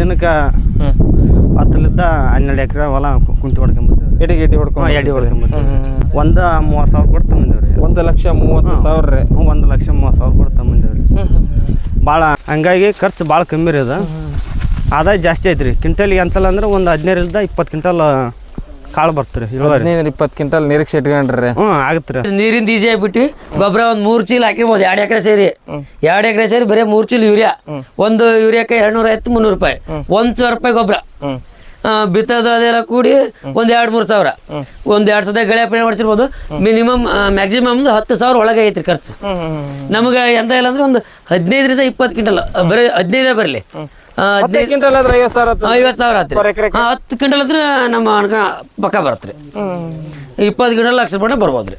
ದಿನಕ್ಕೆ ಹತ್ತಲಿದ್ದ ಹನ್ನೆರಡು ಎಕರೆ ಹೊಲ ಕುಂತು ಹೊಡ್ಕೊಂಬರ್ತೇವೆ ಎಡಿ ಗಿಡಿ ಹೊಡ್ಕೊಂಡು ಎಡಿ ಹೊಡ್ಕೊಂಬರ್ತೇವೆ ಒಂದು ಮೂವತ್ತು ಸಾವಿರ ಕೊಟ್ಟು ತಗೊಂಬಂದೇವೆ ರೀ ಒಂದು ಲಕ್ಷ ಮೂವತ್ತು ಸಾವಿರ ರೀ. ಒಂದು ಲಕ್ಷ ಮೂವತ್ತು ಸಾವಿರ ಕೊಟ್ಟು ತಗೊಂಬಂದೇವೆ ರೀ ಭಾಳ ಹಂಗಾಗಿ ಖರ್ಚು ಭಾಳ ಕಮ್ಮಿ ರೀ ಅದು. ಆದಾಯ ಜಾಸ್ತಿ ಐತ್ರಿ. ಕ್ವಿಂಟಲ್ಗೆ ಅಂತಲ್ಲ ಅಂದ್ರೆ ಒಂದು ಹದಿನೈದರಿಂದ ಇಪ್ಪತ್ತು ಕ್ವಿಂಟಲ್ ಕಾಳು ಬರ್ತೀರಿ ಇಳುವರಿ ಹದಿನೈದು ಇಪ್ಪತ್ತು ಕ್ವಿಂಟಲ್ ನಿರೀಕ್ಷೆ ಇಟ್ಕೊಂಡ್ರಿ ಹ್ಞೂ ಆಗುತ್ತೆ ರೀ ನೀರಿಂದ ಈಜಿ ಆಗ್ಬಿಟ್ಟು ಗೊಬ್ಬರ ಒಂದು ಮೂರು ಚೀಲ ಹಾಕಿರ್ಬೋದು ಎರಡು ಎಕರೆ ಸೇರಿ. ಎರಡು ಎಕರೆ ಸೇರಿ ಬರೀ ಮೂರು ಚೀಲ ಯೂರಿಯಾ. ಒಂದು ಯೂರಿಯಾಕ್ಕೆ ಎರಡು ನೂರ ಐವತ್ತು ಮುನ್ನೂರು ರೂಪಾಯಿ. ಒಂದು ಸಾವಿರ ರೂಪಾಯಿ ಗೊಬ್ಬರ. ಬಿತ್ತದು ಬಿತ್ತೋದು ಅದೆಲ್ಲ ಕೂಡಿ ಒಂದು ಎರಡು ಮೂರು ಸಾವಿರ. ಒಂದು ಎರಡು ಸದ ಗೆಳೆಯ ಪ್ರಯಾಣ ಮಾಡಿಸಿರ್ಬೋದು. ಮಿನಿಮಮ್ ಮ್ಯಾಕ್ಸಿಮಮ್ ಹತ್ತು ಸಾವಿರ ಒಳಗೆ ಐತ್ರಿ ಖರ್ಚು. ನಮಗೆ ಎಂತ ಇಲ್ಲ ಅಂದ್ರೆ ಒಂದು ಹದಿನೈದರಿಂದ ಇಪ್ಪತ್ತು ಕ್ವಿಂಟಲ್ ಬರೀ ಹದಿನೈದೇ ಬರಲಿ. ಹದಿನೈದು ಕ್ವಿಂಟಲ್ ಆದ್ರೆ ಐವತ್ತು ಸಾವಿರ. ಐವತ್ತು ಸಾವಿರ ಆತ್ರಿ. Per ಹಾ, ಹತ್ತು ಕ್ವಿಂಟಲ್ ಅಂದ್ರೆ ನಮ್ಮ ಅನ್ಕ ಪಕ್ಕ ಬರುತ್ತೆ ರೀ ಇಪ್ಪತ್ತು ಕ್ವಿಂಟಲ್ ಲಕ್ಷ ರೂಪಾಯಿ ಬರ್ಬೋದ್ರಿ.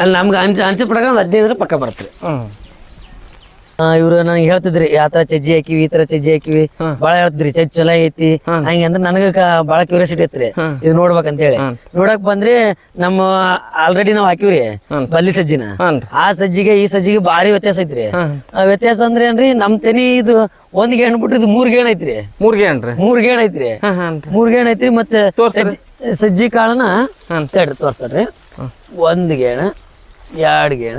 ಅಲ್ಲಿ ನಮ್ಗೆ ಅಂಚೆ ಅನ್ಸಿದ ಪ್ರಕಾರ ಒಂದು ಹದಿನೈದರ ಪಕ್ಕ ಬರತ್ರಿ. ಹ್ಮ್. ಇವ್ರು ನನಗೆ ಹೇಳ್ತಿದ್ರಿ ಯಾವ ತರ ಚಜ್ಜಿ ಹಾಕಿವಿ ಈ ತರ ಚಜ್ಜಿ ಹಾಕಿವಿ. ಬಾಳ ಹೇಳ್ತಿದ್ರಿ ಚಜ್ಜಿ ಚಲೋ ಐತಿ. ಹಂಗೆ ಅಂದ್ರೆ ನನಗೆ ಬಾಳ ಕ್ಯೂರಿಯಾಸಿಟಿ ಐತ್ರಿ ಇದು ನೋಡ್ಬೇಕಂತ ಹೇಳಿ. ನೋಡಕ್ ಬಂದ್ರಿ ನಮ್ಮ ಆಲ್ರೆಡಿ ನಾವ್ ಹಾಕಿವ್ರಿ ಬಲ್ಲಿ ಸಜ್ಜಿನ. ಆ ಸಜ್ಜಿಗೆ ಈ ಸಜ್ಜಿಗೆ ಭಾರಿ ವ್ಯತ್ಯಾಸ ಐತ್ರಿ. ಆ ವ್ಯತ್ಯಾಸ ಅಂದ್ರೆ ಏನ್ರಿ ನಮ್ ತೆನಿ ಇದು ಒಂದ್ ಗೇಣ್ ಬಿಟ್ರಿ ಇದು ಮೂರ್ ಗೇಣ್ ಐತ್ರಿ. ಮೂರ್ ಗೇಣ್ ಮೂರ್ ಗೇಣ್ ಐತ್ರಿ. ಮೂರ್ ಗೇಣ್ ಐತ್ರಿ ಮತ್ತೆ. ಸಜ್ಜಿ- ಕಾಳನ ತೋರ್ಸ್ತಾರ್ರಿ. ಒಂದ್ ಗೇಣ ಎರಡ್ ಗೇಣ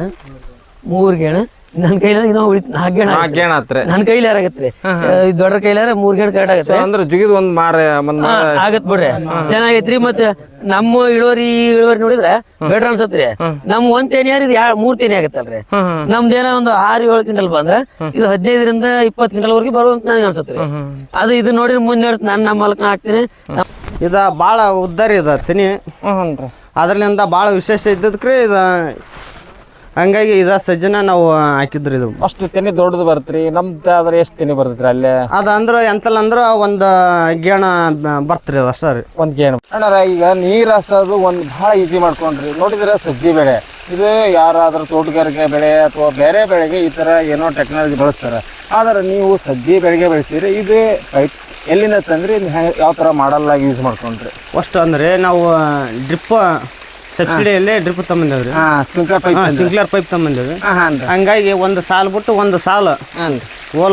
ಮೂರ್ ಗೇಣ ನನ್ ಕೈಲ ಇನ್ನೂ ಉಳಿತು ನಾಲ್ಕು ಗೇಣ ನಾಲ್ಕು ಗೇಣ ಆತ್ರಿ? ನನ್ ಕೈಲಿ ಆಗತ್ರಿ ದೊಡ್ಡ ಕೈಲಾರ ಮೂರ್ ಗೇಣ ಕರೆಕ್ಟ್ ಆಗತ್ತೆ. ಅಂದ್ರೆ ಜುಗಿದ್ ಒಂದ್ ಮಾರ ಒಂದ್ ಆಗತ್ ಬಿಡ್ರಿ. ಚೆನ್ನಾಗೈತ್ರಿ ಮತ್ತೆ ನಮ್ಮ ಇಳುವರಿ ಇಳುವರಿ ನೋಡಿದ್ರೆ ಬೆಟ್ರ್ ಅನ್ಸತ್ರಿ. ನಮ್ ಒಂದ್ ತೇನಿ ಯಾರು ಇದು ಮೂರ್ ತೇನಿ ಆಗತ್ತಲ್ರಿ. ನಮ್ದೇನ ಒಂದು ಆರು ಏಳು ಕ್ವಿಂಟಲ್ ಬಂದ್ರ ಇದು ಹದಿನೈದರಿಂದ ಇಪ್ಪತ್ತು ಕ್ವಿಂಟಲ್ ವರೆಗೆ ಬರುವಂತ ನನಗೆ ಅನ್ಸತ್ರಿ. ಅದು ಇದು ನೋಡಿ ಮುಂದೆ ನಾನು ನಮ್ಮ ಹೊಲಕ್ ಹಾಕ್ತೀನಿ. ಇದು ಭಾಳ ಉದ್ದಾರಿ ಇದೆ ತಿನಿ. ಅದರಿಂದ ಭಾಳ ವಿಶೇಷ ಇದ್ದದಕ್ಕೆ ಇದು ಹಂಗಾಗಿ ಇದ ಸಜ್ಜನ ನಾವು ಹಾಕಿದ್ರಿ ಇದು. ಅಷ್ಟು ತೆನಿ ದೊಡ್ಡದು ಬರ್ತರಿ ನಮ್ದು ಆದ್ರೆ ಎಷ್ಟು ತೆನಿ ಬರ್ತೈತ್ರಿ ಅಲ್ಲೇ? ಅದು ಅಂದ್ರೆ ಎಂತಲ್ಲ ಅಂದ್ರೆ ಒಂದು ಗೇಣ ಬರ್ತ್ರಿ ಅದು ಅಷ್ಟೇ ರೀ. ಒಂದ್ ಗೇಣು. ಅಣ್ಣಾರ ಈಗ ನೀರ್ ಹಾಸೋದು ಒಂದ್ ಬಹಳ ಈಸಿ ಮಾಡ್ಕೊಂಡ್ರಿ. ನೋಡಿದ್ರೆ ಸಜ್ಜಿ ಬೆಳೆ. ಇದು ಯಾರಾದ್ರೂ ತೋಟಗಾರಿಕೆ ಬೆಳೆ ಅಥವಾ ಬೇರೆ ಬೆಳೆಗೆ ಈ ತರ ಏನೋ ಟೆಕ್ನಾಲಜಿ ಬಳಸ್ತಾರೆ. ಆದ್ರೆ ನೀವು ಸಜ್ಜಿ ಬೆಳೆಗೆ ಬೆಳೆಸಿದ್ರೆ ಇದು ಪೈಪ್ ಎಲ್ಲಿಂದ ತಂದ್ರಿ ಯಾವ ತರ ಮಾಡಲ್ ಆಗಿ ಯೂಸ್ ಮಾಡ್ಕೊಂಡ್ರಿ? ಅಷ್ಟು ಅಂದ್ರೆ ನಾವು ಡ್ರಿಪ್ ಸಬ್ಸಿಡಿಯಲ್ಲೇ ಡ್ರಿಪ್ ತಗೊಂಬಂದೇವ್ರಿ. ಹಾ ಸ್ಪ್ರಿಂಕ್ಲರ್ ಪೈಪ್ ಸಿಂಕ್ಲರ್ ಪೈಪ್ ಹಾಂ ಹಂಗಾಗಿ ಒಂದು ಸಾಲು ಬಿಟ್ಟು ಒಂದು ಸಾಲು ಹಾಂ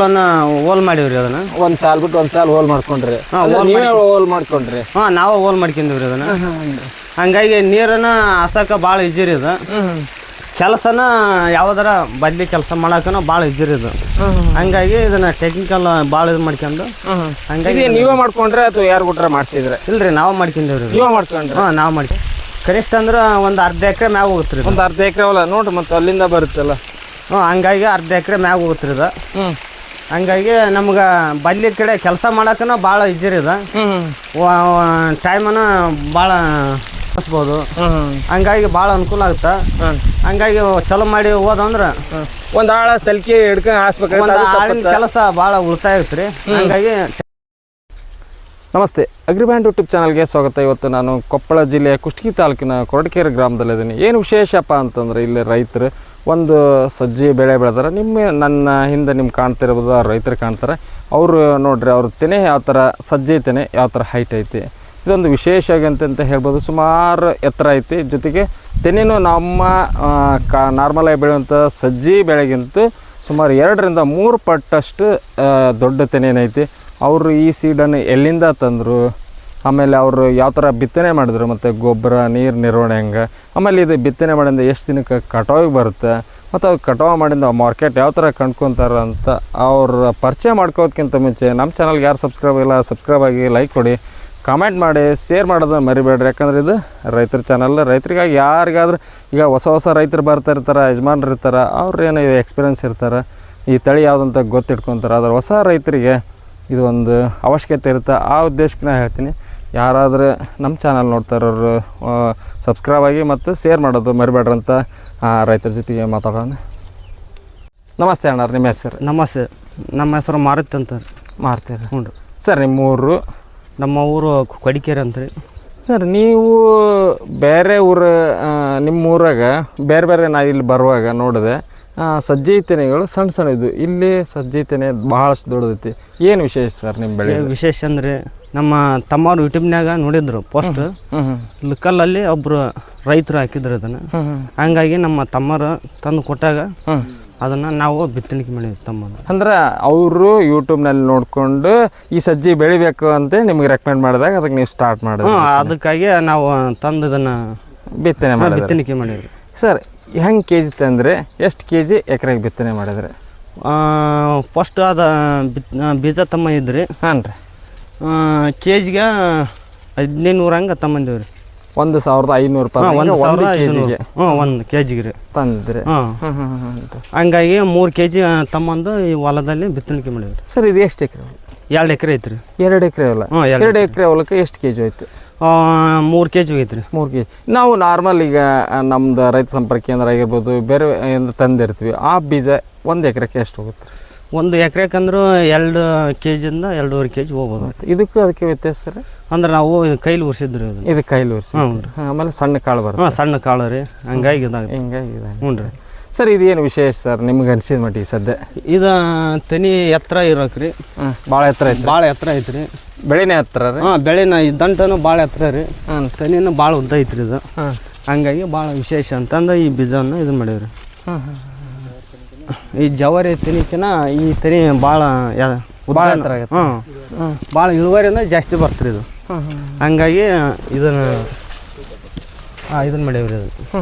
ಅನ್ನ ಹೋಲ್ ಮಾಡೀವ್ರಿ ಅದನ್ನ. ಒಂದ್ ಸಾಲ್ ಬಿಟ್ಟು ಒಂದ್ ಸಾಲ್ ಹೋಲ್ ಮಾಡ್ಕೊಂಡ್ರಿ. ಹಾಂ ನೀವೇ ಹೋಲ್ ಮಾಡ್ಕೊಂಡ್ರಿ. ಹಾಂ ನಾವು ಹೋಲ್ ಮಾಡ್ಕೊಂಡಿವ್ರಿ ಅದನ್ನ. ಹಂಗಾಗಿ ನೀರನ್ನ ಹಸಕ ಭಾಳ ಈಜಿ ರೀ ಇದು ಕೆಲಸನ ಯಾವ್ದಾರ ಬದ್ಲಿ ಕೆಲಸ ಮಾಡಕನ ಭಾಳ ಇಜ್ಜಿರಿ ರೀ ಇದು ಹಂಗಾಗಿ ಇದನ್ನ ಟೆಕ್ನಿಕಲ್ ಭಾಳ ಇದು ಮಾಡ್ಕೊಂಡು ಹಂಗಾಗಿ ನೀವೇ ಮಾಡ್ಕೊಂಡ್ರೆ ಅಥವಾ ಯಾರು ಬಿಟ್ರೆ ಮಾಡ್ಸಿದ್ರೆ? ಇಲ್ರಿ ನಾವು ಮಾಡ್ಕೊಂಡಿವ್ರಿ ನೀವೇ ಮಾಡ್ಕೊಂಡ್ರಿ? ಹಾಂ ನಾವು ಮಾಡ್ಕೊ ಕನಿಷ್ಠ ಅಂದ್ರೆ ಒಂದು ಅರ್ಧ ಎಕರೆ ಮ್ಯಾಗ ಹೋಗುತ್ತೆ ಒಂದು ಅರ್ಧ ಎಕರೆ ಅಲ್ಲ ನೋಡ್ರಿ ಮತ್ತೆ ಅಲ್ಲಿಂದ ಬರುತ್ತಲ್ಲ ಹ್ಞೂ ಹಂಗಾಗಿ ಅರ್ಧ ಎಕರೆ ಮ್ಯಾಗ ಹೋಗುತ್ತೆ ರೀ ಇದು. ಹಂಗಾಗಿ ನಮ್ಗೆ ಬಲ್ಲಿ ಕಡೆ ಕೆಲಸ ಮಾಡೋಕ್ಕೂ ಭಾಳ ಈಜಿ ರೀ ಇದು. ಟೈಮನ್ನ ಭಾಳ ಬಳಸ್ಬೋದು ಹಂಗಾಗಿ ಭಾಳ ಅನುಕೂಲ ಆಗುತ್ತೆ. ಹಂಗಾಗಿ ಚಲೋ ಮಾಡಿ ಹೋದಂದ್ರೆ ಒಂದು ಆಳ ಸಲ್ಕಿ ಹಿಡ್ಕೊಂಡು ಹಾಸ್ಬೇಕು ಒಂದು ಆಳಿನ ಕೆಲಸ ಭಾಳ ಉಳಿತಾಯ ಆಗುತ್ತೆ ರೀ. ಹಂಗಾಗಿ ನಮಸ್ತೆ, ಅಗ್ರಿಬ್ಯಾಂಡ್ ಯೂಟ್ಯೂಬ್ ಚಾನಲ್ಗೆ ಸ್ವಾಗತ. ಇವತ್ತು ನಾನು ಕೊಪ್ಪಳ ಜಿಲ್ಲೆಯ ಕುಷ್ಟಗಿ ತಾಲೂಕಿನ ಕೊರಟಕೇರಿ ಗ್ರಾಮದಲ್ಲಿದ್ದೀನಿ. ಏನು ವಿಶೇಷಪ್ಪ ಅಂತಂದ್ರೆ, ಇಲ್ಲಿ ರೈತರು ಒಂದು ಸಜ್ಜಿ ಬೆಳೆ ಬೆಳೆದಾರೆ. ನಿಮ್ಮ, ನನ್ನ ಹಿಂದೆ ನಿಮ್ಗೆ ಕಾಣ್ತಿರ್ಬೋದು ಆ ರೈತರು ಕಾಣ್ತಾರೆ. ಅವರು ನೋಡ್ರಿ, ಅವ್ರ ತೆನೆ ಯಾವ ಥರ, ಸಜ್ಜೆ ತೆನೆ ಯಾವ ಥರ ಹೈಟ್ ಐತಿ. ಇದೊಂದು ವಿಶೇಷ ಆಗಂತ ಅಂತ ಹೇಳ್ಬೋದು. ಸುಮಾರು ಎತ್ತರ ಐತಿ. ಜೊತೆಗೆ ತೆನೆನೂ ನಮ್ಮ ಕಾ ನಾರ್ಮಲಾಗಿ ಬೆಳೆಯುವಂಥ ಸಜ್ಜಿ ಬೆಳೆಗಿಂತ ಸುಮಾರು ಎರಡರಿಂದ ಮೂರು ಪಟ್ಟಷ್ಟು ದೊಡ್ಡ ದೊಡ್ಡ ತೆನೇನೈತಿ. ಅವರು ಈ ಸೀಡನ್ನು ಎಲ್ಲಿಂದ ತಂದರು? ಆಮೇಲೆ ಅವರು ಯಾವ ಥರ ಬಿತ್ತನೆ ಮಾಡಿದ್ರು? ಮತ್ತು ಗೊಬ್ಬರ, ನೀರು ನಿರ್ವಹಣೆ ಹೆಂಗೆ? ಆಮೇಲೆ ಇದು ಬಿತ್ತನೆ ಮಾಡಿಂದ ಎಷ್ಟು ದಿನಕ್ಕೆ ಕಟಾವಿಗೆ ಬರುತ್ತೆ? ಮತ್ತು ಅವ್ರು ಕಟಾವು ಮಾಡಿಂದ ಮಾರ್ಕೆಟ್ ಯಾವ ಥರ ಕಂಡ್ಕೊತಾರೆ ಅಂತ ಅವ್ರ ಪರಿಚಯ ಮಾಡ್ಕೋದಕ್ಕಿಂತ ಮುಂಚೆ ನಮ್ಮ ಚಾನಲ್ಗೆ ಯಾರು ಸಬ್ಸ್ಕ್ರೈಬ್ ಇಲ್ಲ, ಸಬ್ಸ್ಕ್ರೈಬ್ ಆಗಿ ಲೈಕ್ ಕೊಡಿ. ಕಾಮೆಂಟ್ ಮಾಡಿ, ಶೇರ್ ಮಾಡೋದು ಮರಿಬೇಡ್ರಿ. ಯಾಕಂದ್ರೆ ಇದು ರೈತರ ಚಾನಲ್. ರೈತರಿಗಾಗಿ ಯಾರಿಗಾದ್ರೂ ಈಗ ಹೊಸ ಹೊಸ ರೈತರು ಬರ್ತಾ ಇರ್ತಾರೆ, ಯಜಮಾನ್ರು ಇರ್ತಾರೆ, ಅವ್ರು ಏನು ಎಕ್ಸ್ಪೀರಿಯನ್ಸ್ ಇರ್ತಾರೆ, ಈ ತಳಿ ಯಾವುದಂತ ಗೊತ್ತಿಟ್ಕೊತಾರೆ. ಆದ್ರೆ ಹೊಸ ರೈತರಿಗೆ ಇದು ಒಂದು ಅವಶ್ಯಕತೆ ಇರುತ್ತೆ. ಆ ಉದ್ದೇಶಕ್ಕೆ ನಾನು ಹೇಳ್ತೀನಿ. ಯಾರಾದರೂ ನಮ್ಮ ಚಾನಲ್ ನೋಡ್ತಾ ಇರೋರು ಸಬ್ಸ್ಕ್ರೈಬ್ ಆಗಿ ಮತ್ತು ಶೇರ್ ಮಾಡೋದು ಮರಿಬೇಡ್ರಂತ ರೈತರ ಜೊತೆಗೆ ಮಾತಾಡೋಣ. ನಮಸ್ತೆ ಅಣ್ಣ ನಿಮ್ಮ ಹೆಸರು? ನಮಸ್ತೆ. ನಮ್ಮ ಹೆಸರು ಮಾರುತಿ ಅಂತ ರೀ ಹ್ಞೂ ರೀ. ಸರ್ ನಿಮ್ಮ ಊರು? ನಮ್ಮ ಊರು ಕೊಡಿಕೇರಿ ಅಂತ ರೀ. ಸರ್ ನೀವು ಬೇರೆ ಊರು ನಿಮ್ಮ ಊರಾಗ ಬೇರೆ ಬೇರೆ ನಾ ಇಲ್ಲಿ ಬರುವಾಗ ನೋಡಿದೆ. ಸಜ್ಜಿ ತೆನೆಗಳು ಸಣ್ಣ ಸಣ್ಣ ಇದು. ಇಲ್ಲಿ ಸಜ್ಜೆ ತೆನೆ ಭಾಳಷ್ಟು ದೊಡ್ಡದೈತಿ. ಏನು ವಿಶೇಷ ಸರ್ ನಿಮ್ಮ ಬೆಳೆ? ವಿಶೇಷ ಅಂದರೆ ನಮ್ಮ ತಮ್ಮವ್ರು ಯೂಟ್ಯೂಬ್ನಾಗ ನೋಡಿದ್ರು ಪೋಸ್ಟ್ ಲುಕ್ಕಲ್ಲಲ್ಲಿ ಒಬ್ಬರು ರೈತರು ಹಾಕಿದ್ರು ಅದನ್ನು. ಹಂಗಾಗಿ ನಮ್ಮ ತಮ್ಮರು ತಂದು ಕೊಟ್ಟಾಗ ಅದನ್ನು ನಾವು ಬಿತ್ತಣಿಕೆ ಮಾಡಿದ್ವಿ ತಮ್ಮ ಅಂದ್ರೆ ಅವರು ಯೂಟ್ಯೂಬ್ನಲ್ಲಿ ನೋಡಿಕೊಂಡು ಈ ಸಜ್ಜಿ ಬೆಳಿಬೇಕು ಅಂತ ನಿಮ್ಗೆ ರೆಕಮೆಂಡ್ ಮಾಡಿದಾಗ ಅದಕ್ಕೆ ನೀವು ಸ್ಟಾರ್ಟ್ ಮಾಡಿದ್ರಿ. ಅದಕ್ಕಾಗಿ ನಾವು ತಂದು ಅದನ್ನು ಬಿತ್ತನೆ ಬಿತ್ತಣಿಕೆ ಮಾಡಿದ್ವಿ. ಸರ್ ಹೆಂಗೆ ಕೆ ಜಿ ತಂದರೆ ಎಷ್ಟು ಕೆ ಜಿ ಎಕರೆಗೆ ಬಿತ್ತನೆ ಮಾಡಿದ್ರೆ? ಫಸ್ಟ್ ಆದ ಬಿತ್ ಬೀಜ ತಮ್ಮ ಇದ್ರಿ. ಹಾಂ ರೀ. ಕೆ ಜಿಗೆ ಹದಿನೈದು ನೂರು ಹಂಗೆ ತಮ್ಮಂದಿವಿ ರೀ ಒಂದು ಸಾವಿರದ ಐನೂರು ರೂಪಾಯಿ ಒಂದು ಸಾವಿರದ ಹ್ಞೂ ಒಂದು ಕೆ ಜಿಗೆ ರೀ. ತಂದಿದ್ರಿ. ಹಾಂ. ಹಂಗಾಗಿ ಮೂರು ಕೆ ಜಿ ತಮ್ಮಂದು ಈ ಹೊಲದಲ್ಲಿ ಬಿತ್ತನೆ ಮಾಡಿದ್ರಿ ಸರ್ ಇದು ಎಷ್ಟು ಎಕರೆ? ಎರಡು ಎಕರೆ ಐತ್ರಿ. ಎರಡು ಎಕರೆ ಹೊಲ. ಎರಡು ಎಕರೆ. ಹೊಲಕ್ಕೆ ಎಷ್ಟು ಕೆ ಜಿ ಹೋಯ್ತು? ಮೂರು ಕೆ ಜಿ ಐತ್ರಿ ಮೂರು ಕೆ ಜಿ ನಾವು ನಾರ್ಮಲ್ ಈಗ ನಮ್ದು ರೈತ ಸಂಪರ್ಕ ಕೇಂದ್ರ ಆಗಿರ್ಬೋದು ಬೇರೆ ಏನು ತಂದಿರ್ತೀವಿ ಆ ಬೀಜ ಒಂದು ಎಕರೆಗೆ ಎಷ್ಟು ಹೋಗುತ್ತೆ? ಒಂದು ಎಕರೆಗೆ ಅಂದ್ರೆ ಎರಡು ಕೆ ಜಿಯಿಂದ ಎರಡೂವರೆ ಕೆ ಜಿ ಹೋಗ್ಬೋದು ಇದಕ್ಕೂ ಅದಕ್ಕೆ ವ್ಯತ್ಯಾಸ ಸರ್ ಅಂದ್ರೆ ನಾವು ಕೈಲಿ ಉರ್ಸಿದ್ರಿ ಇದು ಕೈಲಿ ಉರ್ಸಿ ಹ್ಞೂ ರೀ ಆಮೇಲೆ ಸಣ್ಣ ಕಾಳು ಬರುತ್ತೆ. ಹಾಂ ಸಣ್ಣ ಕಾಳು ರೀ. ಹಂಗಾಗಿ ಇದಾಗುತ್ತೆ. ಹಿಂಗಾಗಿ ಇದೆ ಹ್ಞೂ ರೀ. ಸರ್ ಇದೇನು ವಿಶೇಷ ಸರ್? ನಿಮ್ಗೆ ಅನ್ಸಿದ ಮಟ್ಟಿಗೆ ಸದ್ಯ? ಇದು ತನಿ ಎತ್ತರ ಇರೋಕ್ರಿ. ಹಾಂ ಭಾಳ ಎತ್ತರ ಐತೆ ಭಾಳ ಎತ್ತರ ಐತ್ರಿ. ಬೆಳೆನೇ ಹತ್ರ ರೀ? ಹಾಂ ಬೆಳೆನ ಈ ದಂಟನು ಭಾಳ ಎತ್ತರ ರೀ. ಹಾಂ ತೆನಿನು ಭಾಳ ಉದ್ದ ಐತ್ರಿ ಇದು. ಹಾಂ ಹಂಗಾಗಿ ಭಾಳ ವಿಶೇಷ ಅಂತಂದು ಈ ಬೀಜವನ್ನು ಇದು ಮಾಡೀವ್ರಿ. ಹಾಂ ಹಾಂ ಈ ಜವಾರಿ ತೆನಿಕಿನ ಈ ತನಿ ಭಾಳ ಭಾಳ ಎತ್ತರ ಆಗತ್ತೆ. ಹಾಂ ಭಾಳ ಇಳುವರಿಯಿಂದ ಜಾಸ್ತಿ ಬರ್ತ್ರಿ ಇದು. ಹಂಗಾಗಿ ಇದನ್ನು ಇದನ್ನು ಮಾಡೀವ್ರಿ ಇದು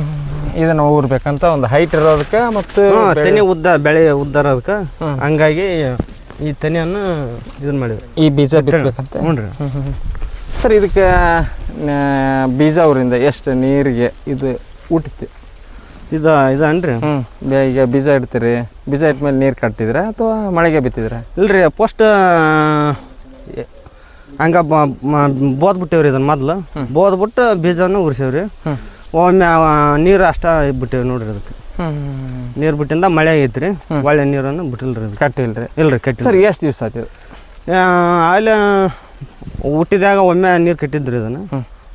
ಇದನ್ನು ಊರ್ಬೇಕಂತ ಒಂದು ಹೈಟ್ ಇರೋದಕ್ಕೆ ಮತ್ತು ತೆನೆ ಉದ್ದ ಬೆಳೆ ಉದ್ದ ಇರೋದಕ್ಕೆ. ಹಂಗಾಗಿ ಈ ತೆನೆಯನ್ನು ಇದನ್ನು ಮಾಡಿದ್ವಿ ಈ ಬೀಜ ಬಿತ್ತಬೇಕಂತ ಹ್ಞೂ ರೀ. ಸರ್ ಇದಕ್ಕೆ ಬೀಜ ಊರಿಂದ ಎಷ್ಟು ನೀರಿಗೆ ಇದು ಊಟತಿ ಇದು ಇದನ್ರಿ. ಹ್ಞೂ ಈಗ ಬೀಜ ಇಡ್ತೀರಿ. ಬೀಜ ಇಟ್ಮೇಲೆ ನೀರು ಕಟ್ಟಿದ್ರೆ ಅಥವಾ ಮಳೆಗೆ ಬಿತ್ತಿದ್ರೆ ಇಲ್ರಿ ಫಸ್ಟ್ ಹಂಗ ಬೋದ್ ಬಿಟ್ಟೇವ್ರಿ ಇದನ್ನ ಮೊದ್ಲು. ಬೋದ್ಬಿಟ್ಟು ಬೀಜವನ್ನು ಉರ್ಸೇವ್ರಿ. ಒಮ್ಮೆ ನೀರು ಅಷ್ಟ ಬಿಟ್ಟೇವಿ ನೋಡ್ರಿ ಅದಕ್ಕೆ. ನೀರು ಬಿಟ್ಟಿಂದ ಮಳೆ ಆಗೈತ್ರಿ ಒಳ್ಳೆ ನೀರನ್ನು ಬಿಟ್ಟಿಲ್ರಿ ಅದಕ್ಕೆ. ಕಟ್ಟಿಲ್ರಿ. ಇಲ್ರಿ ಕಟ್ಟಿ ಸರ್ ಎಷ್ಟು ದಿವಸ ಆಯ್ತು? ಅಲ್ಲಿ ಹುಟ್ಟಿದಾಗ ಒಮ್ಮೆ ನೀರು ಕಟ್ಟಿದ್ರಿ ಇದನ್ನು.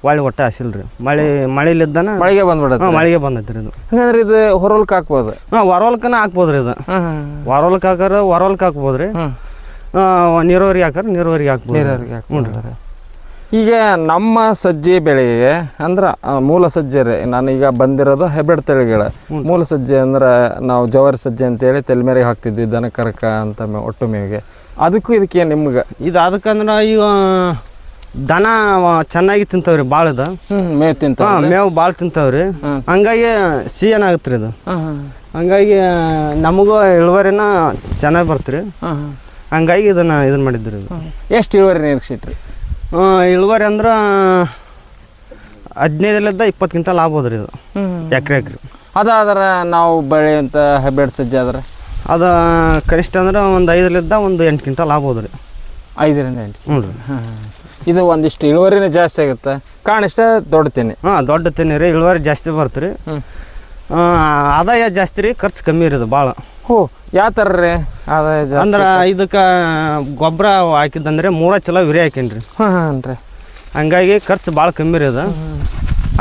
ಒಳ್ಳೆ ಒಟ್ಟ ಹಸಿಲ್ರಿ. ಮಳೆ ಮಳೆಲಿದ್ದಾನ ಮಳೆಗೆ ಬಂದ್ಬಿಡತ್ತೆ. ಮಳೆಗೆ ಬಂದೈತ್ರಿ ಇದು. ಹಂಗಂದ್ರೆ ಇದು ಹೊರಲ್ಕ ಹಾಕ್ಬೋದು? ಹಾಂ ಹೊರವಲ್ಕನ ಹಾಕ್ಬೋದ್ರಿ ಇದು. ಹೊರವಲ್ಕ್ ಹಾಕಾರ ಹೊರವಲ್ಕ್ ಹಾಕ್ಬೋದ್ರಿ. ನೀರಾವರಿ ನೀರಾವರಿಗೆ ಹಾಕ್ಬೋದು. ನೀರಾವರಿಗೆ ಹಾಕ್ಬೋದು ಈಗ ನಮ್ಮ ಸಜ್ಜೆ ಬೆಳೆಗೆ ಅಂದ್ರೆ ಮೂಲ ಸಜ್ಜೆ ರೀ. ನಾನೀಗ ಬಂದಿರೋದು ಹೈಬ್ರಿಡ್ ತಳಿಗಳ. ಮೂಲ ಸಜ್ಜೆ ಅಂದ್ರೆ ನಾವು ಜವಾರಿ ಸಜ್ಜೆ ಅಂತೇಳಿ ತೆಲ್ಮೇರಿಗೆ ಹಾಕ್ತಿದ್ವಿ ದನ ಕರಕ ಅಂತ ಮೇ- ಒಟ್ಟು ಮೇವಿಗೆ. ಅದಕ್ಕೂ ಇದಕ್ಕೆ ನಿಮ್ಗೆ? ಇದು ಅದಕ್ಕಂದ್ರೆ ಈಗ ದನ ಚೆನ್ನಾಗಿ ತಿಂತಾವ್ರಿ ಭಾಳ ಇದು ಹ್ಞೂ ಮೇವು ತಿಂತ ಮೇವು ಭಾಳ ತಿಂತಾವ್ರಿ. ಹಂಗಾಗಿ ಸಿ ಏನಾಗುತ್ತೆ ರೀ ಇದು ಹಂಗಾಗಿ ನಮಗೂ ಇಳುವರಿನ ಚೆನ್ನಾಗಿ ಬರ್ತೀರಿ. ಹಂಗಾಗಿ ಇದನ್ನು ಇದನ್ನು ಮಾಡಿದ್ರು ಎಷ್ಟು ಇಳುವರಿ ನಿರೀಕ್ಷಿಟ್ರಿ ಇಳುವರಿ ಅಂದ್ರೆ ಹದಿನೈದರಿಂದ ಇಪ್ಪತ್ತು ಕ್ವಿಂಟಲ್ ಆಗ್ಬೋದು ರೀ ಇದು ಎಕ್ರೆ ಎಕ್ರೆ. ಅದಾದ್ರೆ ನಾವು ಬೆಳೆಯಂತ ಹೈಬ್ರಿಡ್ ಸಜ್ಜೆ ಆದ್ರೆ? ಅದು ಕನಿಷ್ಠ ಅಂದ್ರೆ ಒಂದು ಐದರಿಂದ ಒಂದು ಎಂಟು ಕ್ವಿಂಟಲ್ ಆಗ್ಬೋದು ರೀ ಐದರಿಂದ ಎಂಟು ಹ್ಞೂ ರೀ ಇದು ಒಂದಿಷ್ಟು ಇಳುವರಿನೇ ಜಾಸ್ತಿ ಆಗುತ್ತೆ. ಕಾಣಿಷ್ಟ ದೊಡ್ಡ ತೆನೆ. ಹಾಂ ದೊಡ್ಡ ತೆನೆ ರೀ ಇಳುವರಿ ಜಾಸ್ತಿ ಬರ್ತು ರೀ ಆದಾಯ ಜಾಸ್ತಿ ರೀ ಖರ್ಚು ಕಮ್ಮಿ ಇರೋದು ಭಾಳ ಹೋ ಯಾವ ಥರ ರೀ ಅದ ಅಂದ್ರೆ ಇದಕ್ಕೆ ಗೊಬ್ಬರ ಹಾಕಿದ್ದಂದ್ರೆ ಮೂರ ಚಲೋ ವಿರಿ ಹಾಕೇನ್ರಿ. ಹಾಂ ಹಾಂ ರೀ ಹಂಗಾಗಿ ಖರ್ಚು ಭಾಳ ಕಮ್ಮಿ ರೀ ಅದು.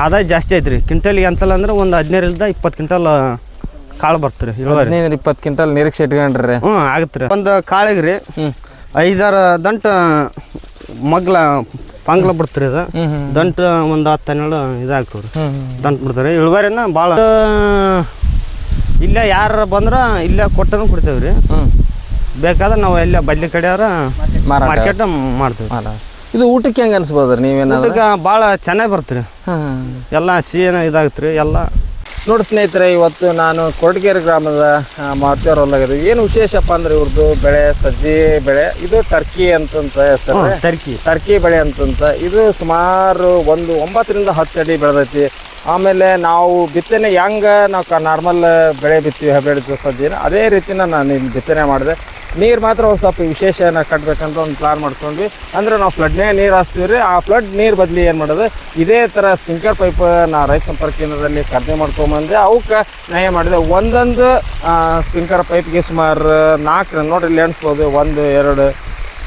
ಆದಾಯ ಜಾಸ್ತಿ ಐತ್ರಿ. ಕ್ವಿಂಟಲ್ಗೆ ಅಂತಲ್ಲ ಅಂದ್ರೆ ಒಂದು ಹದಿನೈದರಿಂದ ಇಪ್ಪತ್ತು ಕ್ವಿಂಟಲ್ ಕಾಳು ಬರ್ತೀರಿ ಇಳುವರಿ. ಹದಿನೈದು ಇಪ್ಪತ್ತು ಕ್ವಿಂಟಲ್ ನಿರೀಕ್ಷೆ ಇಟ್ಕೊಂಡ್ರಿ ಹ್ಞೂ ಆಗತ್ತೆ ರೀ. ಒಂದು ಕಾಳಿಗೆ ರೀ ಹ್ಞೂ ಐದಾರು ದಂಟ ಮಗ್ಲ ಪಂಗ್ಲ ಬಿಡ್ತೀರಿ ಇದು ಹ್ಞೂ ದಂಟ ಒಂದು ಹತ್ತು ಹನ್ನೆರಡು ಇದಾಗ್ತವ್ರಿ ದಂಟ ಬಿಡ್ತಾರೆ ಇಳುವರಿನ ಭಾಳ ಇಲ್ಲೇ ಯಾರು ಬಂದ್ರೆ ಇಲ್ಲೇ ಕೊಟ್ಟನು ಕೊಡ್ತೇವೆ ರೀ. ಹ್ಞೂ ಬೇಕಾದ್ರೆ ನಾವು ಎಲ್ಲ ಬದ್ಲಿ ಕಡೆಯವ್ರ ಮಾರಾಟ ಮಾರ್ಕೆಟ್ ಮಾಡ್ತೀವಿ. ಇದು ಊಟಕ್ಕೆ ಹೆಂಗೆ ಅನ್ಸ್ಬೋದ್ರಿ ನೀವೇನಾದ್ರು? ಊಟಕ್ಕೆ ಭಾಳ ಚೆನ್ನಾಗಿ ಬರ್ತೀರಿ ಹಾಂ ಎಲ್ಲ ಸಿಹಿನ ಇದಾಗತ್ತೆ ರೀ ಎಲ್ಲ ನೋಡಿ ಸ್ನೇಹಿತರೆ ಇವತ್ತು ನಾನು ಕೊರಟಗೆರೆ ಗ್ರಾಮದ ಮಾರುತಿಯವ್ರ ಹೊಲಾಗಿದೆ ಏನು ವಿಶೇಷಪ್ಪ ಅಂದ್ರೆ ಇವ್ರದ್ದು ಬೆಳೆ ಸಜ್ಜಿ ಬೆಳೆ ಇದು ಟರ್ಕಿ ಅಂತಂತ ಹೆಸರು. ಟರ್ಕಿ. ಟರ್ಕಿ ಬೆಳೆ ಅಂತಂತ. ಇದು ಸುಮಾರು ಒಂದು ಒಂಬತ್ತರಿಂದ ಹತ್ತು ಅಡಿ ಬೆಳೆದೈತಿ. ಆಮೇಲೆ ನಾವು ಬಿತ್ತನೆ ಹೆಂಗೆ ನಾವು ನಾರ್ಮಲ್ ಬೆಳೆ ಬಿತ್ತೀವಿ ಹಬ್ಬ ಸಜ್ಜಿನ ಅದೇ ರೀತಿನ ನಾನು ಇಲ್ಲಿ ಬಿತ್ತನೆ ಮಾಡಿದೆ. ನೀರು ಮಾತ್ರ ಒಂದು ಸ್ವಲ್ಪ ಏನ ಕಟ್ಟಬೇಕಂತ ಒಂದು ಪ್ಲಾನ್ ಮಾಡ್ಕೊಂಡ್ವಿ. ಅಂದ್ರೆ ನಾವು ಫ್ಲಡ್ನೇ ನೀರು ಹಾಸ್ತೀವಿ ರೀ ಆ ಫ್ಲಡ್ ನೀರು ಬದಲಿ ಏನು ಮಾಡೋದು? ಇದೇ ಥರ ಸ್ಪ್ರಿಂಕ್ಲರ್ ಪೈಪ್ ನಾ ರೈತ ಸಂಪರ್ಕ ಕೇಂದ್ರದಲ್ಲಿ ಖರೀದಿ ಮಾಡ್ಕೊಂಬಂದೆ. ಅವಕ್ಕೆ ನಾ ಏನು ಮಾಡಿದೆ? ಒಂದೊಂದು ಸ್ಪ್ರಿಂಕ್ಲರ್ ಪೈಪ್ಗೆ ಸುಮಾರು ನಾಲ್ಕು ನೋಡಿ ಇಲ್ಲಿ ಎಣಿಸ್ಬೋದು ಒಂದು, ಎರಡು,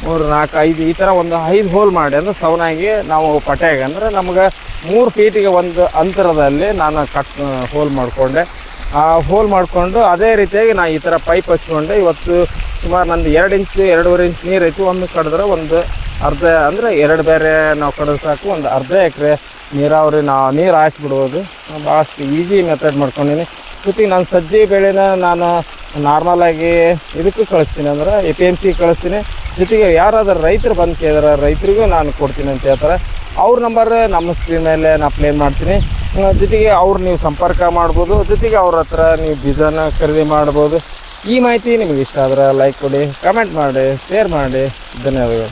ಮೂರು ನಾಲ್ಕು ಐದು, ಈ ಥರ ಒಂದು ಐದು ಹೋಲ್ ಮಾಡಿ ಅಂದ್ರೆ ಸವನಾಗಿ ನಾವು ಪಟ್ಯಾಗ. ಅಂದ್ರೆ ನಮ್ಗೆ ಮೂರು ಫೀಟಿಗೆ ಒಂದು ಅಂತರದಲ್ಲಿ ನಾನು ಕಟ್ ಹೋಲ್ ಮಾಡಿಕೊಂಡೆ. ಹೋಲ್ ಮಾಡಿಕೊಂಡು ಅದೇ ರೀತಿಯಾಗಿ ನಾನು ಈ ಥರ ಪೈಪ್ ಹಚ್ಕೊಂಡೆ ಇವತ್ತು ಸುಮಾರು ನಂದು ಎರಡು ಇಂಚು ಎರಡೂವರೆ ಇಂಚ್ ನೀರು ಐತಿ. ಒಮ್ಮೆ ಕಡಿದ್ರೆ ಒಂದು ಅರ್ಧ ಅಂದರೆ ಎರಡು ಬೇರೆ ನಾವು ಕಡಿದ್ರೆ ಸಾಕು. ಒಂದು ಅರ್ಧ ಎಕರೆ ನೀರಾವರಿ ನಾವು ನೀರು ಹಾಯಿಸ್ಬಿಡ್ಬೋದು. ಭಾಳಷ್ಟು ಈಸಿ ಮೆಥಡ್ ಮಾಡ್ಕೊಂಡಿನಿ. ಜೊತೆಗೆ ನಾನು ಸಜ್ಜೆ ಬೆಳೆನ ನಾನು ನಾರ್ಮಲ್ ಆಗಿ ಇದಕ್ಕೂ ಕಳಿಸ್ತೀನಿ ಅಂದ್ರೆ ಎ ಪಿ ಎಂ ಸಿ ಕಳಿಸ್ತೀನಿ. ಜೊತೆಗೆ ಯಾರಾದರೂ ರೈತರು ಬಂದು ಕೇಳಿದ್ರೆ ರೈತರಿಗೂ ನಾನು ಕೊಡ್ತೀನಿ ಅಂತ ಹೇಳ್ತಾರೆ. ಅವ್ರ ನಂಬರ್ ನಮ್ಮ ಸ್ಕ್ರೀನ್ ಮೇಲೆ ನಾನು ಪ್ಲೇ ಮಾಡ್ತೀನಿ. ಆ, ಜೊತೆಗೆ ಅವ್ರು ನೀವು ಸಂಪರ್ಕ ಮಾಡ್ಬೋದು ಜೊತೆಗೆ ಅವ್ರ ಹತ್ರ ನೀವು ಬೀಜನ ಖರೀದಿ ಮಾಡ್ಬೋದು. ಈ ಮಾಹಿತಿ ನಿಮಗೆ ಇಷ್ಟ ಆದ್ರೆ ಲೈಕ್ ಕೊಡಿ ಕಮೆಂಟ್ ಮಾಡಿ ಶೇರ್ ಮಾಡಿ. ಧನ್ಯವಾದಗಳು.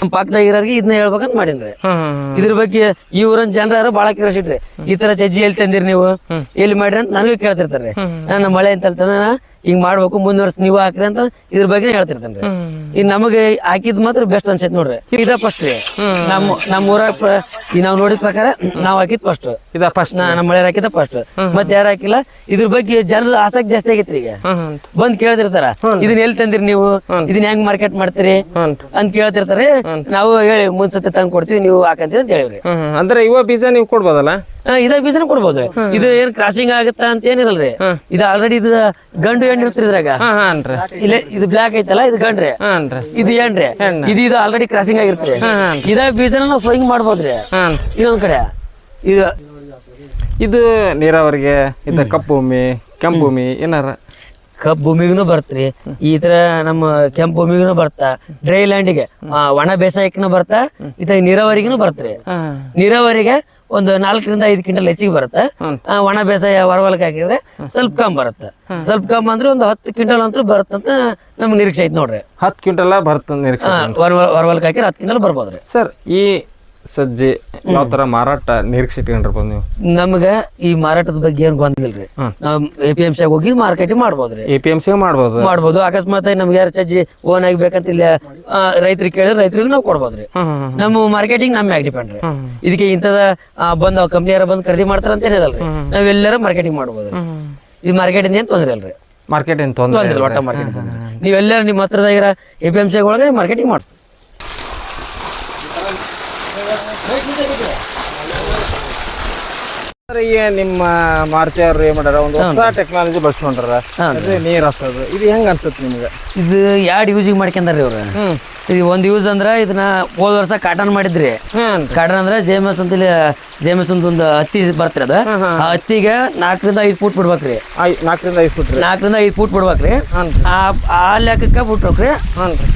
ನಮ್ಮ ಪಕ್ಕದಾಗ ಇರೋರಿಗೆ ಇದನ್ನ ಹೇಳ್ಬೇಕಂತ ಮಾಡಿದ್ರೆ ಇದ್ರ ಬಗ್ಗೆ ಈ ಊರನ್ ಜನರ ಬಾಳ ಕೇಳಿಸಿಟ್ರಿ ಈ ತರ ಚಜ್ಜಿ ಎಲ್ಲಿ ತಂದಿರಿ ನೀವು. ಎಲ್ಲಿ ಮಾಡ್ರಿ ಅಂತ ನನಗೂ ಕೇಳ್ತಿರ್ತಾರೆ ನಾನು ಮಳೆ ಅಂತ ಹೇಳ್ತಾನೆ ಹಿಂಗ್ ಮಾಡ್ಬೇಕು ವರ್ಷ ನೀವು ಹಾಕ್ರಿ ಅಂತ ಇದ್ರ ಬಗ್ಗೆ ಹೇಳ್ತಿರ್ತೇನೆ ಈಗ ನಮಗೆ ಹಾಕಿದ್ ಮಾತ್ರ ಬೆಸ್ಟ್ ಅನ್ಸೈತ್ ನೋಡ್ರಿ. ಇದ ಫಸ್ಟ್ ರೀ. ನಮ್ಮ ನಮ್ಮ ಊರ ಈಗ ನಾವ್ ನೋಡಿದ ಪ್ರಕಾರ ನಾವ್ ಹಾಕಿದ್ ಫಸ್ಟ್ ಇದ ಫಸ್ಟ್ ನಮ್ಮ ಮಳೆ ಹಾಕಿದ ಫಸ್ಟ್ ಮತ್ತೆ ಯಾರು ಹಾಕಿಲ್ಲ ಇದ್ರ ಬಗ್ಗೆ ಜನದ ಆಸಕ್ತಿ ಜಾಸ್ತಿ ಆಗೈತ್ರಿ ಈಗ. ಬಂದ್ ಕೇಳ್ತಿರ್ತಾರ ಇದನ್ನ ಎಲ್ಲಿ ತಂದಿರಿ ನೀವು? ಇದನ್ನ ಹೆಂಗ್ ಮಾರ್ಕೆಟ್ ಮಾಡ್ತೀರಿ? ಅಂತ ಕೇಳ್ತಿರ್ತಾರೆ. ನಾವು ಹೇಳಿ ಮುಂದ್ಸತಿ ತಂದ್ ಕೊಡ್ತೀವಿ ನೀವು ಹಾಕಂತೀರಿ ಅಂತ ಹೇಳಿವ್ರಿ. ಅಂದ್ರೆ ಇವ ಬೀಜ ನೀವು ಕೊಡ್ಬೋದಲ್ಲ? ಇದ ಬೀಜನ ಕೊಡ್ಬೋದ್ರಿ. ಇದು ಏನ್ ಕ್ರಾಸಿಂಗ್ ಆಗತ್ತ ಅಂತ ಏನಿರಲ್ರಿ ಇದು ಆಲ್ರೆಡಿ ಇದು ಗಂಡು ಹೆಣ್ಣು ಇರ್ತ್ರಿ ಇದ್ರಾಗ. ಇಲ್ಲೇ ಇದು ಬ್ಲಾಕ್ ಐತಲ್ಲ ಇದು ಗಂಡ್ರಿ. ಇದು ಏನ್ರಿ ಇದು ಇದು ಆಲ್ರೆಡಿ ಕ್ರಾಸಿಂಗ್ ಆಗಿರ್ತದೆ. ಇದ ಬೀಜನ ನಾವು ಫ್ಲೋಯಿಂಗ್ ಮಾಡ್ಬೋದ್ರಿ. ಇನ್ನೊಂದ್ ಕಡೆ. ಇದು ಇದು ನೀರಾವರಿಗೆ ಇದ ಕಪ್ಪು ಭೂಮಿ ಕೆಂಪು ಭೂಮಿ ಏನಾರ? ಕಪ್ಪು ಭೂಮಿಗೂ ಬರ್ತ್ರಿ. ಈ ತರ ನಮ್ಮ ಕೆಂಪು ಭೂಮಿಗೂ ಬರ್ತಾ. ಡ್ರೈ ಲ್ಯಾಂಡಿಗೆ ಒಣ ಬೇಸಾಯಕ್ಕೂ ಬರ್ತಾ ಇತ ನೀರಾವರಿಗೂ ಬರ್ತ್ರಿ. ನೀರಾವರಿಗೆ ಒಂದು ನಾಲ್ಕರಿಂದ ಐದು ಕ್ವಿಂಟಲ್ ಹೆಚ್ಚಿಗೆ ಬರುತ್ತೆ. ಒಣ ಬೇಸಾಯ ಹೊರವಲಕ್ಕೆ ಹಾಕಿದ್ರೆ ಸ್ವಲ್ಪ ಕಮ್ಮಿ ಬರುತ್ತೆ. ಸ್ವಲ್ಪ ಕಮ್ಮಿ ಅಂದ್ರೆ ಒಂದು ಹತ್ತು ಕ್ವಿಂಟಲ್ ಅಂತೂ ಬರುತ್ತಂತ ನಮ್ಗೆ ನಿರೀಕ್ಷೆ ಐತೆ ನೋಡ್ರಿ. ಹತ್ತು ಕ್ವಿಂಟಲ್ ಬರುತ್ತೆ ಹೊರವಲಕ್ಕೆ ಹಾಕಿದ್ರೆ ಹತ್ತು ಕ್ವಿಂಟಲ್ ಬರ್ಬೋದ್ರಿ. ಸರ್ ಈ ಸಜ್ಜೆ ಯಾವ ತರ ಮಾರಾಟ ನಿರೀಕ್ಷೆ ಇಟ್ಕೊಂಡಿರ್ಬೋದು ನೀವು? ನಮ್ಗ ಈ ಮಾರಾಟದ ಬಗ್ಗೆ ಏನು ಗೊಂದಿಲ್ರಿ ನಾವು ಎ ಪಿ ಎಂ ಸಿ ಹೋಗಿ ಮಾರ್ಕೆಟಿಂಗ್ ಮಾಡ್ಬೋದ್ರಿ ಎ ಪಿ ಎಂ ಸಿ ಮಾಡ್ಬೋದು. ಮಾಡ್ಬೋದು. ಅಕಸ್ಮಾತ್ ನಮ್ಗೆ ಯಾರು ಚಜ್ಜಿ ಓನ್ ಆಗ್ಬೇಕಂತ ಇಲ್ಲ ರೈತರಿಗೆ ಕೇಳಿದ್ರೆ ರೈತರಿಗೆ ನಾವು ಕೊಡ್ಬೋದ್ರಿ ನಮ್ಮ ಮಾರ್ಕೆಟಿಂಗ್ ನಮ್ಮ ಮ್ಯಾಗ ಡಿಪೆಂಡ್ ರೀ ಇದಕ್ಕೆ ಇಂಥದ ಬಂದು ಕಂಪ್ನಿ ಯಾರ ಬಂದು ಖರೀದಿ ಮಾಡ್ತಾರ ಅಂತ ಏನಿರಲ್ರಿ ನಾವೆಲ್ಲರ ಮಾರ್ಕೆಟಿಂಗ್ ಮಾಡ್ಬೋದು ಈ ಮಾರ್ಕೆಟಿಂದ ಏನ್ ತೊಂದ್ರೆ ಅಲ್ರಿ ಮಾರ್ಕೆಟ್ ಏನು ತೊಂದರೆ ಒಟ್ಟ ಮಾರ್ಕೆಟಿಂಗ್ ನೀವೆಲ್ಲರೂ ನಿಮ್ಮ ಹತ್ರದಾಗಿರ ಎ ಪಿ ಎಂ ಸಿ ಒಳಗೆ ಮಾರ್ಕೆಟಿಂಗ್ ಮಾಡ್ತೀವಿ ಸರ್ ಈಗ ನಿಮ್ಮ ಮಾರುತಿ ಅವ್ರು ಏನ್ ಮಾಡ್ಯಾರ? ಒಂದು ಹೊಸ ಟೆಕ್ನಾಲಜಿ ಬಳಸ್ಕೊಂಡ್ರ ನೀರ್ ಹಸೋದು. ಇದು ಹೆಂಗ್ ಅನ್ಸುತ್ತೆ ನಿಮ್ಗೆ? ಇದು ಯಾಡ್ ಯೂಸಿಗೆ ಮಾಡ್ಕೊಂಡಾರ್ರಿ ಇವ್ರು ಇದು ಒಂದು ಯೂಸ್ ಅಂದ್ರೆ ಇದನ್ನ ಹೋದ ವರ್ಷ ಕಾಟನ್ ಮಾಡಿದ್ರಿ. ಕಾಟನ್ ಅಂದ್ರೆ ಜೇಮಸ್ ಅಂತ ಇಲ್ಲಿ ಜೇಮಸ್ ಅಂತ ಒಂದು ಹತ್ತಿ ಬರ್ತಿರ ಅದ. ಆ ಹತ್ತಿಗೆ ನಾಲ್ಕರಿಂದ ಐದು ಫೂಟ್ ಬಿಡ್ಬೇಕ್ರಿ. ನಾಲ್ಕರಿಂದ ಐದು ಫುಟ್ ನಾಲ್ಕರಿಂದ ಐದು ಫೂಟ್ ಬಿಡ್ಬೇಕ್ರಿ. ಆ ಲೆಕ್ಕಕ್ಕೆ ಬಿಟ್ಬೇಕ್ರಿ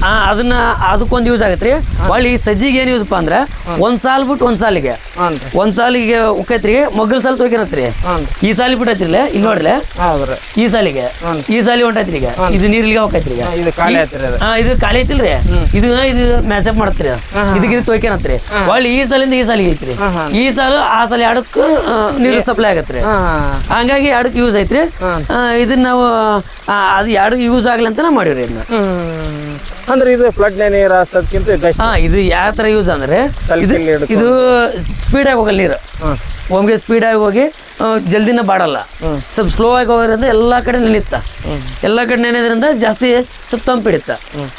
ಆ, ಅದನ್ನ ಅದಕ್ಕೊಂದು ಯೂಸ್ ಆಗತ್ರಿ. ಒಳ್ಳೆ ಈ ಸಜ್ಜಿಗೆ ಏನು ಯೂಸ್ಪ ಅಂದ್ರೆ ಒಂದ್ ಸಾಲ್ ಬಿಟ್ಟು ಒಂದ್ ಸಾಲಿಗೆ. ಒಂದ್ ಸಾಲಿಗೆ ಉಕ್ಕೈತ್ರಿ ಮೊಗ್ಗಲ್ ಸಾಲ್ ತೊಗೊಳತ್ರಿ ಈ ಸಾಲಿ ಬಿಟ್ಟೈತ್ರಿ ಇಲ್ಲಿ ನೋಡ್ರಿ ಈ ಸಾಲಿಗೆ. ಈ ಸಾಲಿ ಹೊಂಟೈತ್ರಿ ಈಗ. ಇದು ನೀರ್ಲಿಗೆ ಹೋಗೈತ್ರಿ ಈಗ. ಇದು ಖಾಲಿ ಐತಿಲ್ರಿ. ಇದು ಇದು ಮ್ಯಾಚಪ್ ಮಾಡತ್ರಿ? ಇದಕ್ಕೆ ಇದು ತೊಯ್ಕೇನತ್ರಿ ಒಳ್ಳೆ ಈ ಸಲಿಂದ ಈ ಸಾಲಿಗೆ ಐತ್ರಿ ಈ ಸಲ ಆ ಸಾಲ ಎರಡಕ್ಕೂ ನೀರು ಸಪ್ಲೈ ಆಗತ್ರಿ ಹಂಗಾಗಿ ಎರಡಕ್ಕೆ ಯೂಸ್ ಐತ್ರಿ. ಇದನ್ನ ನಾವು ಅದು ಎರಡು ಯೂಸ್ ಆಗ್ಲಿ ಅಂತ ನಾವು ಮಾಡಿವ್ರಿ ಇದನ್ನ. ಅಂದ್ರೆ ಇದು ಫ್ಲಡ್ ನೀರು ಹಾ ಇದು ಯಾವ ತರ ಯೂಸ್ ಅಂದ್ರೆ ಸ್ವಲ್ಪ ಇದು ಸ್ಪೀಡ್ ಆಗಿ ಇದು ಸ್ಪೀಡಾಗಿ ಹೋಗಲ್ಲ ನೀರು. ಒಮ್ಗೆ ಸ್ಪೀಡಾಗಿ ಹೋಗಿ ಜಲ್ದಿನ ಬಾಡಲ್ಲ. ಸ್ವಲ್ಪ ಸ್ಲೋ ಆಗಿ ಹೋಗೋದ್ರಿಂದ ಎಲ್ಲ ಕಡೆ ನೆನೆಯುತ್ತ ಎಲ್ಲ ಕಡೆ ನೆನೆಯೋದ್ರಿಂದ ಜಾಸ್ತಿ ಸ್ವಲ್ಪ ತಂಪಿಡುತ್ತ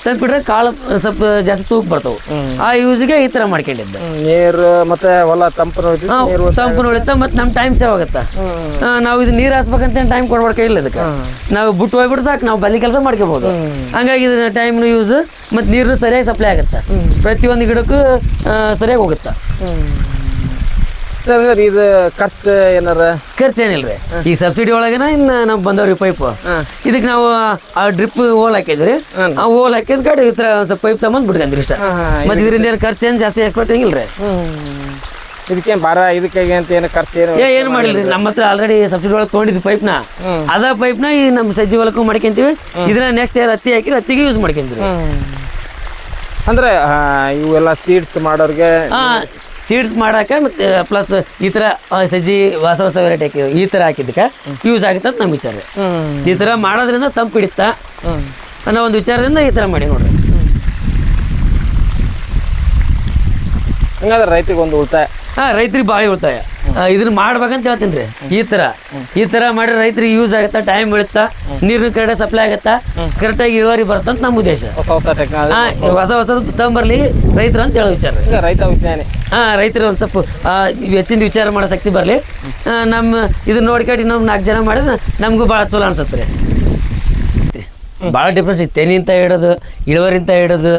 ತಂಪಿಡ್ರೆ ಕಾಳು ಸ್ವಲ್ಪ ಜಾಸ್ತಿ ತೂಕ ಬರ್ತವು. ಆ ಯೂಸ್ಗೆ ಈ ತರ ಮಾಡ್ಕೊಂಡಿದ್ದ. ನೀರು ಮತ್ತೆ ಹೊಲ ತಂಪು ತಂಪು ಉಳಿತ ಮತ್ತೆ ನಮ್ಮ ಟೈಮ್ ಸೇವ್ ಆಗುತ್ತ. ನಾವು ಇದು ನೀರು ಹಾಸ್ಬೇಕಂತ ಟೈಮ್ ಕೊಡ್ಬೇಕ ಇಲ್ಲ ಅದಕ್ಕೆ ನಾವು ಬಿಟ್ಟು ಹೋಗ್ಬಿಟ್ಟು ಸಾಕು ನಾವು ಬಲಿ ಕೆಲಸ ಮಾಡ್ಕೋಬಹುದು ಹಂಗಾಗಿ ಇದು ಟೈಮ್ನು ಯೂಸ್ ಮತ್ತು ನೀರು ಸರಿಯಾಗಿ ಸಪ್ಲೈ ಆಗುತ್ತೆ. ಪ್ರತಿಯೊಂದು ಗಿಡಕ್ಕೂ ಸರಿಯಾಗಿ ಹೋಗುತ್ತೆ. ಇದು ಖರ್ಚು ಏನಾರ? ಖರ್ಚು ಏನಿಲ್ರಿ. ಈ ಸಬ್ಸಿಡಿ ಒಳಗೇನ ಇನ್ನ ನಮ್ ಬಂದವ್ರಿ ಪೈಪ್ ಇದಕ್ಕೆ ನಾವು ಆ ಡ್ರಿಪ್ ಹೋಲ್ ಹಾಕಿದ್ರಿ. ಆ ಹೋಲ್ ಹಾಕಿದ ಕಡೆ ಈ ಥರ ಸ್ವಲ್ಪ ಪೈಪ್ ತಗೊಂಡ್ ಬಿಟ್ಕೊಂಡ್ರಿ ಇಷ್ಟ. ಮತ್ತೆ ಇದರಿಂದ ಏನು ಖರ್ಚು ಏನು ಜಾಸ್ತಿ ಎಕ್ಸ್ಪೆಕ್ಟ್ ಹಂಗಿಲ್ರಿ ಇದಕ್ಕೇನು ಬಾರ ಇದಕ್ಕೆ ಅಂತ ಏನು ಖರ್ಚು ಏನು ಏ ಏನು ಮಾಡಿಲ್ರಿ. ನಮ್ಮ ಹತ್ರ ಆಲ್ರೆಡಿ ಸಬ್ಸಿಡಿ ಒಳಗೆ ತೊಗೊಂಡಿದ್ದು ಪೈಪ್ನ ಅದ ಪೈಪ್ನ ಈ ನಮ್ಮ ಸಜ್ಜಿ ಹೊಲಕ್ಕೂ ಮಾಡ್ಕೊಂತೀವಿ. ಇದನ್ನ ನೆಕ್ಸ್ಟ್ ಇಯರ್ ಹತ್ತಿ ಹಾಕಿ ಹತ್ತಿಗೆ ಯೂಸ್ ಮಾಡ್ಕೊಂತೀವಿ ಅಂದ್ರೆ ಇವೆಲ್ಲ ಸೀಡ್ಸ್ ಮಾಡೋರಿಗೆ ಸೀಡ್ಸ್ ಮಾಡಕ್ಕೆ ಮತ್ತೆ ಪ್ಲಸ್ ಈ ಥರ ಸಜ್ಜಿ ಹೊಸ ಹೊಸ ವೆರೈಟಿ ಹಾಕಿ ಈ ಥರ ಹಾಕಿದ್ದಕ್ಕೆ ಯೂಸ್ ಆಗುತ್ತೆ ಅಂತ ನಮ್ಮ ವಿಚಾರ. ಈ ಥರ ಮಾಡೋದ್ರಿಂದ ತಂಪು ಹಿಡಿತಾ. ಅನ್ನೋ ಒಂದು ವಿಚಾರದಿಂದ ಈ ಥರ ಮಾಡಿ ನೋಡ್ರಿ. ಹಂಗಾದ್ರೆ ರೈತರಿಗೆ ಒಂದು ಉಳಿತಾಯ. ಹಾಂ ರೈತರಿಗೆ ಭಾಳ ಉಳಿತಾಯ. ಇದನ್ನ ಮಾಡ್ಬೇಕಂತ ಹೇಳ್ತೀನಿ ರೀ. ಈ ತರ. ಈ ತರ ಮಾಡಿದ್ರೆ ರೈತರಿಗೆ ಯೂಸ್ ಆಗುತ್ತಾ ಟೈಮ್ ಬೀಳುತ್ತಾ ನೀರಿನ ಕರೆಕ್ಟಾಗಿ ಸಪ್ಲೈ ಆಗುತ್ತಾ ಕರೆಕ್ಟಾಗಿ ಇಳುವರಿ ಬರ್ತಂತ ನಮ್ಮ ಉದ್ದೇಶ. ಹೊಸ ಹೊಸ ಟೆಕ್ನಾಲಜಿ ತಗೊಂಬರ್ಲಿ ರೈತರು ಅಂತ ಹೇಳೋ ವಿಚಾರ ಈಗ ರೈತ ವಿಜ್ಞಾನಿ. ಹಾಂ ರೈತರು ಒಂದು ಸ್ವಲ್ಪ ಹೆಚ್ಚಿನ ವಿಚಾರ ಮಾಡೋ ಶಕ್ತಿ ಬರಲಿ. ನಮ್ಮ ಇದನ್ನ ನೋಡ್ಕೊಂಡು ಇನ್ನೊಂದು ನಾಲ್ಕು ಜನ ಮಾಡಿದ್ರೆ ನಮಗೂ ಭಾಳ ಚಲೋ ಅನ್ಸುತ್ತೆ ರೀ. ಭಾಳ ಡಿಫ್ರೆನ್ಸ್ ಅಂತ ತೆನಿಂತ ಹಿಡೋದು ಇಳುವರಿಂತ ಹಿಡೋದು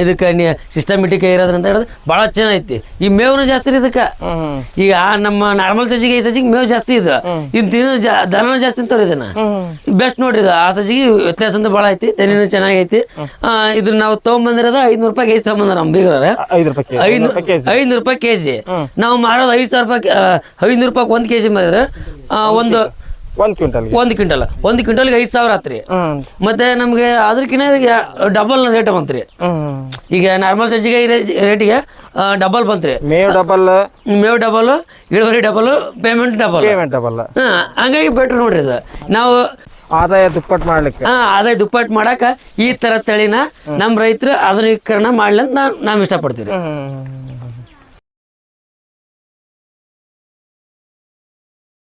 ಇದಕ್ಕೆ ಸಿಸ್ಟಮೆಟಿಕ್ ಇರೋದ್ರಿಂದ ಹೇಳಿದ್ರೆ ಭಾಳ ಚೆನ್ನಾಗೈತಿ ಈ ಮೇವ್ನು ಜಾಸ್ತಿ ರೀ ಇದಕ್ಕೆ. ಈಗ ನಮ್ಮ ನಾರ್ಮಲ್ ಸಸಿಗೆ ಈ ಸಸಿಗೆ ಮೇವು ಜಾಸ್ತಿ ಇದು ಇನ್ ತಿನ್ನೋ ಜಾ ದನ ಜಾಸ್ತಿ ತೋರಿ ಇದನ್ನ. ಬೆಸ್ಟ್ ನೋಡಿ ಇದು. ಆ ಸಸಿಗೆ ವ್ಯತ್ಯಾಸ ಅಂತ ಭಾಳ ಐತಿ. ದನಿನೂ ಚೆನ್ನಾಗೈತಿ ಇದನ್ನ ನಾವು ತೊಗೊಂಬಂದಿರೋದ ಐನೂರು ರೂಪಾಯಿ ಕೆಜಿ ತೊಗೊಂಬಂದ್ರ ನಮ್ಮ ಬೀಗ್ರ ಐನೂರು ರೂಪಾಯಿ ಕೆಜಿ ನಾವು ಮಾರೋದು ಐದು ಸಾವಿರ ರೂಪಾಯಿ ಐನೂರು ರೂಪಾಯಿ ಒಂದು ಕೆಜಿ ಮಾರಿದ್ರೆ ಆ, ಒಂದು ಒಂದು ಕ್ವಿಂಟಲ್ ಒಂದು ಕ್ವಿಂಟಲ್. ಒಂದು ಕ್ವಿಂಟಲ್ಗೆ ಐದು ಸಾವಿರ ಆತ್ರಿ. ಮತ್ತೆ ನಮಗೆ ಅದಕ್ಕಿಂತ ಡಬಲ್ ರೇಟ್ ಬಂತ್ರಿ. ಈಗ ನಾರ್ಮಲ್ ಸಜ್ಜಿಗೆ ರೇಟಿಗೆ ಡಬಲ್ ಬಂತ್ರಿ. ಮೇವ್ ಡಬಲ್ ಮೇವ್ ಡಬಲ್ ಇಳುವರಿ double payment double payment double ಹಂಗಾಗಿ ಬೆಟ್ರ್ ನೋಡ್ರಿ ಇದು. ನಾವು ಆದಾಯ ದುಪ್ಪಟ್ಟು ಮಾಡ್ಲಿಕ್ಕೆ. ಹಾ ಆದಾಯ ದುಪ್ಪಟ್ಟು ಮಾಡಾಕ ಈ ತರ ತಳಿನ ನಮ್ಮ ರೈತರು ಆಧುನೀಕರಣ ಮಾಡ್ಲಿ ಅಂತ ನಾವು ನಾವು ಇಷ್ಟಪಡ್ತೀವಿ